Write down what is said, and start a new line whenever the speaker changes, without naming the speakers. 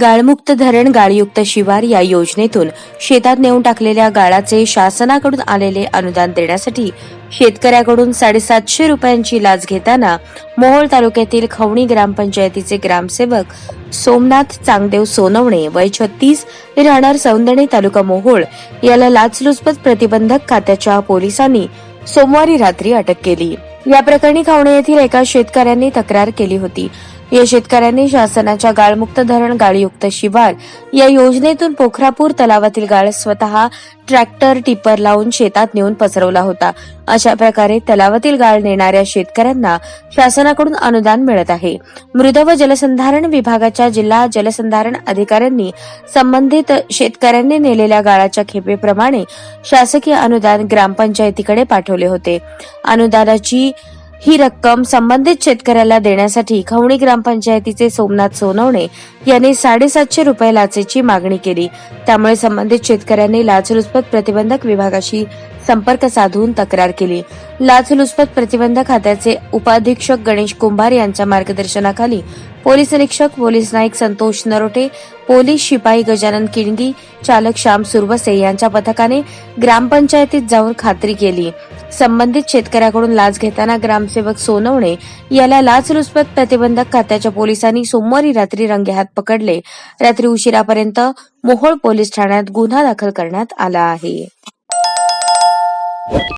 गाळमुक्त धरण गाळयुक्त शिवार या योजनेतून शेतात नेऊन टाकलेल्या गाळाचे शासनाकडून आलेले अनुदान देण्यासाठी शेतकऱ्याकडून साडेसातशे रुपयांची लाच घेताना मोहोळ तालुक्यातील खवणी ग्रामपंचायतीचे ग्रामसेवक सोमनाथ चांगदेव सोनवणे वय छत्तीस राहणार सौंदणे तालुका मोहोळ याला लाचलुचपत प्रतिबंधक खात्याच्या पोलिसांनी सोमवारी रात्री अटक केली. या प्रकरणी खवणे येथील एका शेतकऱ्यांनी तक्रार केली होती. या शेतकऱ्यांनी शासनाच्या गाळमुक्त धरण गाळयुक्त शिवार या योजनेतून पोखरापूर तलावातील गाळ स्वतः ट्रॅक्टर टिपर लावून शेतात नेऊन पसरवला होता. अशा प्रकारे तलावातील गाळ नेणाऱ्या शेतकऱ्यांना शासनाकडून अनुदान मिळत आहे. मृद व जलसंधारण विभागाच्या जिल्हा जलसंधारण अधिकाऱ्यांनी संबंधित शेतकऱ्यांनी नेलेल्या गाळाच्या खेपेप्रमाणे शासकीय अनुदान ग्रामपंचायतीकडे पाठवले होते. अनुदानाची ही रक्कम संबंधित शेतकऱ्याला देण्यासाठी खवणी ग्रामपंचायतीचे सोमनाथ सोनवणे यांनी साडेसातशे रुपये लाचेची मागणी केली. त्यामुळे संबंधित शेतकऱ्यांनी लाचलुचपत प्रतिबंधक विभागाशी संपर्क साधून तक्रार केली. लाचलुचपत प्रतिबंधक खात्याचे उपाधीक्षक गणेश कुंभार यांच्या मार्गदर्शनाखाली पोलीस निरीक्षक पोलीस नाईक संतोष नरोटे पोलीस शिपाई गजानन किणगी चालक श्याम सुरवसे यांच्या पथकाने ग्रामपंचायतीत जाऊन खात्री केली. संबंधित शेतकऱ्याकडून लाच घेताना ग्रामसेवक सोनवणे याला लाचलुचपत प्रतिबंधक खात्याच्या पोलिसांनी सोमवारी रात्री रंगेहात पकडले. रात्री उशिरापर्यंत मोहोळ पोलीस ठाण्यात गुन्हा दाखल करण्यात आला आहे.